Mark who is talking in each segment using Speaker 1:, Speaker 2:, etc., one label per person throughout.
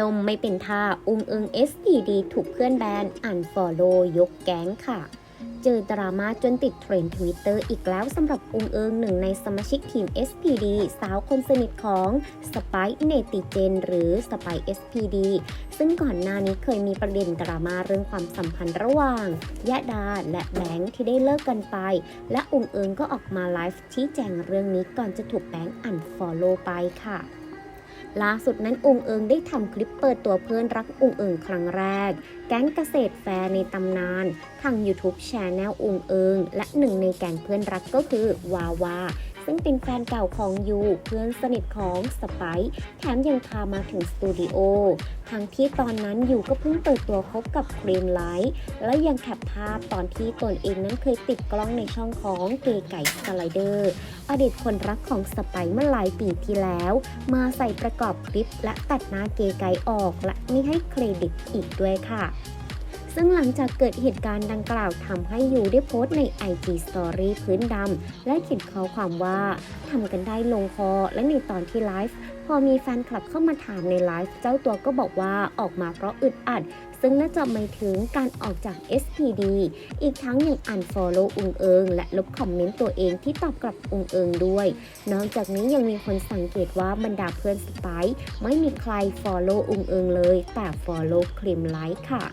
Speaker 1: ลมไม่เป็นท่า อุ้งเอิง SPD ถูกเพื่อนแบนอันฟอลโลยกแก๊งค่ะ เจอดราม่าจนติดเทรนด์ทวิตเตอร์อีกแล้วสำหรับอุ้งเอิงหนึ่งในสมาชิกทีม SPD สาวคนสนิทของสไปเนติเจนหรือสไป SPD ซึ่งก่อนหน้านี้เคยมีประเด็นดราม่าเรื่องความสัมพันธ์ระหว่างยะดาและแบงค์ที่ได้เลิกกันไป และอุ้งเอิงก็ออกมาไลฟ์ชี้แจงเรื่องนี้ก่อนจะถูกแบงค์อันฟอลโลไปค่ะ ล่าสุดนั้นองค์เอิงได้ทำคลิปเปิดตัวเพื่อนรักองค์เอิงครั้งแรก แก๊งเกษตรแฟร์ในตำนาน ทาง YouTube c h anel องค์เอิง และหนึ่งในแก๊งเพื่อนรักก็คือวาวา ซึ่งเป็นแฟนเก่าของยูเพื่อนสนิทของสไปซ์แถมยังพามาถึงสตูดิโอ ทั้งที่ตอนนั้นยูก็เพิ่งเปิดตัวคบกับครีมไลท์และยังแคปภาพตอนที่ตนเองนั้นเคยติดกล้องในช่องของเกไก่สไลเดอร์ อดีตคนรักของสไปซ์เมื่อหลายปีที่แล้ว มาใส่ประกอบคลิปและตัดหน้าเกไก่ออกและไม่ให้เครดิตอีกด้วยค่ะ ซึ่งหลังจากเกิดเหตุการณ์ดังกล่าวทำให้ยูได้โพสต์ใน IG Story พื้นดำและเขียนข้อความว่าทำกันได้ลงคอและในตอนที่ไลฟ์พอมีแฟนคลับเข้ามาถามในไลฟ์เจ้าตัวก็บอกว่าออกมาเพราะอึดอัด ซึ่งน่าจะหมายถึงการออกจาก SPD อีกทั้งยังอันฟอลโล่อุงเอิง และลบคอมเมนต์ตัวเองที่ตอบกลับอุงเอิงด้วย นอกจากนี้ยังมีคนสังเกตว่าบรรดาเพื่อนสไปไม่มีใครฟอลโล่อุงเอิงเลย แต่ฟอลโล่ครีมไลท์ค่ะ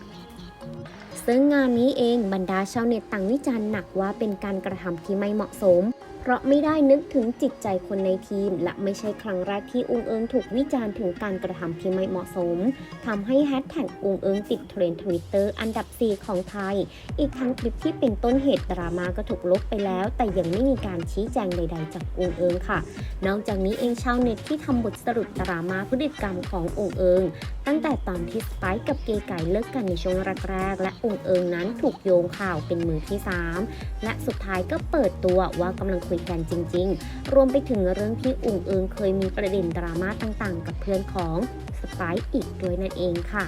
Speaker 1: ซึ่งงานนี้เองบรรดาชาวเน็ตต่างวิจารณ์หนักว่าเป็นการกระทำที่ไม่เหมาะสม เพราะไม่ได้นึกถึงจิตใจคนในทีม และไม่ใช่ครั้งแรกที่อุงเอิงถูกวิจารณ์ถึงการกระทำที่ไม่เหมาะสมทำให้แฮชแท็กอุงเอิงติดเทรนด์ทวิตเตอร์อันดับ 4 ของไทย อีกทั้งคลิปที่เป็นต้นเหตุดราม่าก็ถูกลบไปแล้ว แต่ยังไม่มีการชี้แจงใด ๆ จากอุงเอิงค่ะ นอกจากนี้เองชาวเน็ตที่ทำบทสรุปดราม่าพฤติกรรมขององเอิง ตั้งแต่ตอนที่สไปกับเกไก่เลิกกันในช่วงแรกๆและองเอิงนั้นถูกโยงข่าวเป็นมือที่ 3 และสุดท้ายก็เปิดตัวว่ากำลังคุยกันจริง ๆ รวมไปถึงเรื่องที่อุ่งเอิงเคยมีประเด็นดราม่าต่างๆ กับเพื่อนของสไปซ์อีกด้วยนั่นเองค่ะ